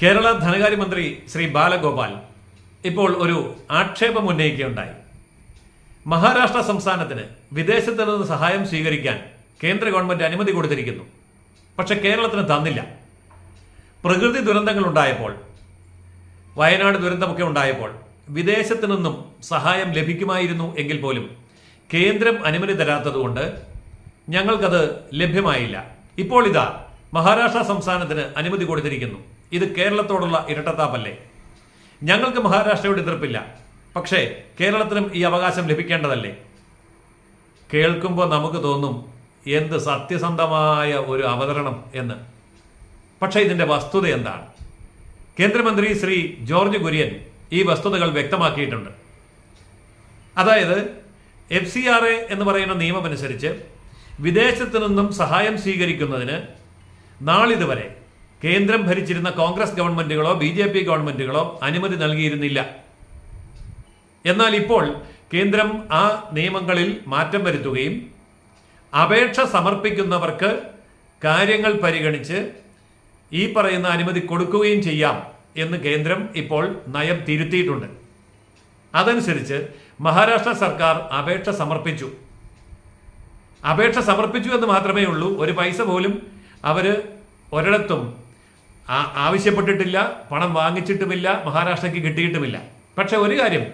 കേരള ധനകാര്യമന്ത്രി ശ്രീ ബാലഗോപാൽ ഇപ്പോൾ ഒരു ആക്ഷേപം ഉന്നയിക്കുകയുണ്ടായി. മഹാരാഷ്ട്ര സംസ്ഥാനത്തിന് വിദേശത്ത് നിന്ന് സഹായം സ്വീകരിക്കാൻ കേന്ദ്ര ഗവൺമെന്റ് അനുമതി കൊടുത്തിരിക്കുന്നു. പക്ഷെ കേരളത്തിന് തന്നില്ല. പ്രകൃതി ദുരന്തങ്ങൾ ഉണ്ടായപ്പോൾ വയനാട് ദുരന്തമൊക്കെ ഉണ്ടായപ്പോൾ വിദേശത്ത് നിന്നും സഹായം ലഭിക്കുമായിരുന്നു എങ്കിൽ പോലും കേന്ദ്രം അനുമതി തരാത്തതുകൊണ്ട് ഞങ്ങൾക്കത് ലഭ്യമായില്ല. ഇപ്പോൾ ഇതാ മഹാരാഷ്ട്ര സംസ്ഥാനത്തിന് അനുമതി കൊടുത്തിരിക്കുന്നു. ഇത് കേരളത്തോടുള്ള ഇരട്ടത്താപ്പല്ലേ? ഞങ്ങൾക്ക് മഹാരാഷ്ട്രയോട് എതിർപ്പില്ല. പക്ഷേ കേരളത്തിനും ഈ അവകാശം ലഭിക്കേണ്ടതല്ലേ? കേൾക്കുമ്പോൾ നമുക്ക് തോന്നും എന്ത് സത്യസന്ധമായ ഒരു അവതരണം എന്ന്. പക്ഷേ ഇതിന്റെ വസ്തുത എന്താണ്? കേന്ദ്രമന്ത്രി ശ്രീ ജോർജ് കുര്യൻ ഈ വസ്തുതകൾ വ്യക്തമാക്കിയിട്ടുണ്ട്. അതായത് എഫ് സി ആർ എ എന്ന് പറയുന്ന നിയമമനുസരിച്ച് വിദേശത്തു നിന്നും സഹായം സ്വീകരിക്കുന്നതിന് നാളിതുവരെ കേന്ദ്രം ഭരിച്ചിരുന്ന കോൺഗ്രസ് ഗവൺമെന്റുകളോ ബി ജെ പി ഗവൺമെന്റുകളോ അനുമതി നൽകിയിരുന്നില്ല. എന്നാൽ ഇപ്പോൾ കേന്ദ്രം ആ നിയമങ്ങളിൽ മാറ്റം വരുത്തുകയും അപേക്ഷ സമർപ്പിക്കുന്നവർക്ക് കാര്യങ്ങൾ പരിഗണിച്ച് ഈ പറയുന്ന അനുമതി കൊടുക്കുകയും ചെയ്യാം എന്ന് കേന്ദ്രം ഇപ്പോൾ നയം തിരുത്തിയിട്ടുണ്ട്. അതനുസരിച്ച് മഹാരാഷ്ട്ര സർക്കാർ അപേക്ഷ സമർപ്പിച്ചു. അപേക്ഷ സമർപ്പിച്ചു എന്ന് മാത്രമേ ഉള്ളൂ ഒരു പൈസ പോലും അവർ ഒരിടത്തും ആവശ്യപ്പെട്ടിട്ടില്ല പണം വാങ്ങിച്ചിട്ടുമില്ല മഹാരാഷ്ട്രയ്ക്ക് കിട്ടിയിട്ടുമില്ല. പക്ഷെ ഒരു കാര്യം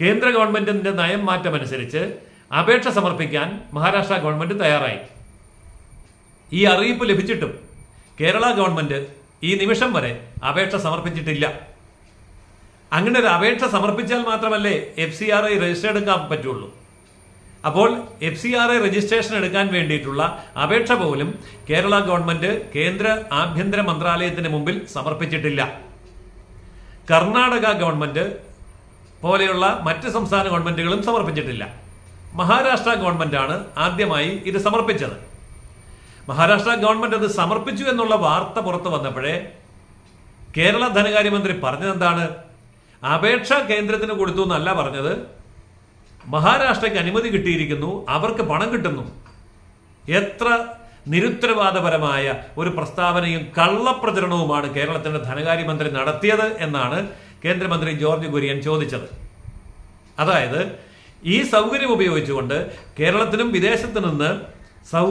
കേന്ദ്ര ഗവൺമെന്റിന്റെ നയം മാറ്റമനുസരിച്ച് അപേക്ഷ സമർപ്പിക്കാൻ മഹാരാഷ്ട്ര ഗവൺമെന്റ് തയ്യാറായി. ഈ അറിയിപ്പ് ലഭിച്ചിട്ടും കേരള ഗവൺമെന്റ് ഈ നിമിഷം വരെ അപേക്ഷ സമർപ്പിച്ചിട്ടില്ല. അങ്ങനെ ഒരു അപേക്ഷ സമർപ്പിച്ചാൽ മാത്രമല്ലേ F C R I register എടുക്കാൻ പറ്റുള്ളൂ. അപ്പോൾ F C R I registration എടുക്കാൻ വേണ്ടിയിട്ടുള്ള അപേക്ഷ പോലും കേരള ഗവൺമെന്റ് കേന്ദ്ര ആഭ്യന്തര മന്ത്രാലയത്തിന് മുമ്പിൽ സമർപ്പിച്ചിട്ടില്ല. കർണാടക ഗവൺമെന്റ് പോലെയുള്ള മറ്റ് സംസ്ഥാന ഗവൺമെന്റുകളും സമർപ്പിച്ചിട്ടില്ല. മഹാരാഷ്ട്ര ഗവൺമെന്റാണ് ആദ്യമായി ഇത് സമർപ്പിച്ചത്. മഹാരാഷ്ട്ര ഗവൺമെന്റ് അത് സമർപ്പിച്ചു എന്നുള്ള വാർത്ത പുറത്തു വന്നപ്പോഴേ കേരള ധനകാര്യമന്ത്രി പറഞ്ഞതെന്താണ്? അപേക്ഷ കേന്ദ്രത്തിന് കൊടുത്തു എന്നല്ല പറഞ്ഞത്. മഹാരാഷ്ട്രയ്ക്ക് അനുമതി കിട്ടിയിരിക്കുന്നു. അവർക്ക് പണം കിട്ടുന്നു. എത്ര നിരുത്തരവാദപരമായ ഒരു പ്രസ്താവനയും കള്ളപ്രചരണവുമാണ് കേരളത്തിന്റെ ധനകാര്യമന്ത്രി നടത്തിയത് എന്നാണ് കേന്ദ്രമന്ത്രി ജോർജ് കുര്യൻ ചോദിച്ചത്. അതായത് ഈ സൗകര്യം ഉപയോഗിച്ചുകൊണ്ട് കേരളത്തിനും വിദേശത്ത് നിന്ന് സൗ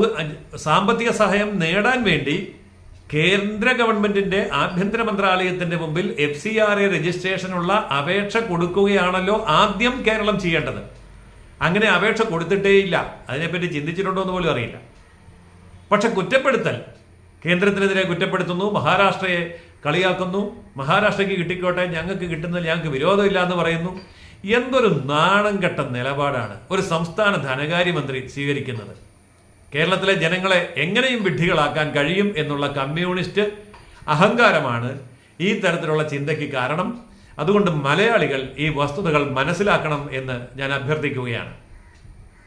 സാമ്പത്തിക സഹായം നേടാൻ വേണ്ടി കേന്ദ്ര ഗവൺമെന്റിന്റെ ആഭ്യന്തര മന്ത്രാലയത്തിന്റെ മുമ്പിൽ എഫ് സി ആർ എ രജിസ്ട്രേഷനുള്ള അപേക്ഷ കൊടുക്കുകയാണല്ലോ ആദ്യം കേരളം ചെയ്യേണ്ടത്. അങ്ങനെ അപേക്ഷ കൊടുത്തിട്ടേയില്ല അതിനെപ്പറ്റി ചിന്തിച്ചിട്ടുണ്ടോ എന്ന് പോലും അറിയില്ല. പക്ഷെ കുറ്റപ്പെടുത്തൽ കേന്ദ്രത്തിനെതിരെ കുറ്റപ്പെടുത്തുന്നു മഹാരാഷ്ട്രയെ കളിയാക്കുന്നു മഹാരാഷ്ട്രയ്ക്ക് കിട്ടിക്കോട്ടെ ഞങ്ങൾക്ക് കിട്ടുന്നതിൽ ഞങ്ങൾക്ക് വിരോധമില്ല എന്ന് പറയുന്നു. എന്തൊരു നാണം കെട്ട നിലപാടാണ് ഒരു സംസ്ഥാന ധനകാര്യമന്ത്രി സ്വീകരിക്കുന്നത്. കേരളത്തിലെ ജനങ്ങളെ എങ്ങനെയും വിഡ്ഢികളാക്കാൻ കഴിയും എന്നുള്ള കമ്മ്യൂണിസ്റ്റ് അഹങ്കാരമാണ് ഈ തരത്തിലുള്ള ചിന്തയ്ക്ക് കാരണം. അതുകൊണ്ട് മലയാളികൾ ഈ വസ്തുതകൾ മനസ്സിലാക്കണം എന്ന് ഞാൻ അഭ്യർത്ഥിക്കുകയാണ്.